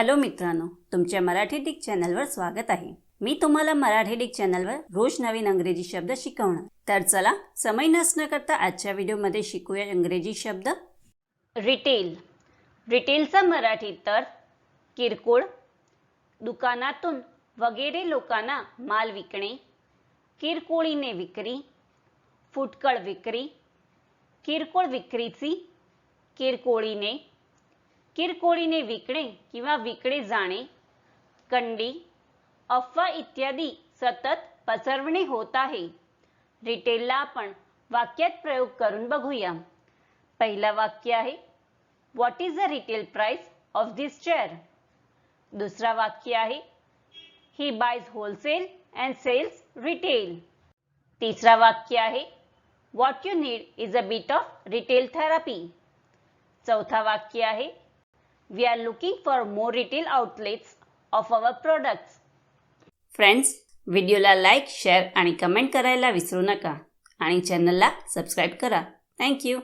Hello मित्रांनो तुमच्या Marathi Dick चॅनलवर स्वागत आहे. मी तुम्हाला मराठी डिक चॅनलवर रोज नवीन अंग्रेजी शब्द शिकवणार. तर चला समय नसणं करता आजच्या व्हिडिओमध्ये शिकूया इंग्रजी शब्द. रिटेल रिटेलचा मराठी तर किरकोळ दुकानातून वगैरे लोकांना माल विकणे किरकोळीने विक्री फुटकळ विक्री किरकोळ विक्रीची किरकोळीने किरकोळीने विकणे किंवा विकले जाणे कंडी अफवा इत्यादी सतत पसरवणे होत आहे. रिटेलला आपण वाक्यात प्रयोग करून बघूया. पहिलं वाक्य आहे what is the retail price of this chair दुसरा वाक्य आहे he buys wholesale and sells retail तिसरा वाक्य आहे what you need is a bit of retail therapy चौथा वाक्य आहे we are looking for more retail outlets of our products friends व्हिडिओला लाईक शेअर आणि कमेंट करायला विसरू नका. आणि चॅनलला सबस्क्राईब करा. थँक्यू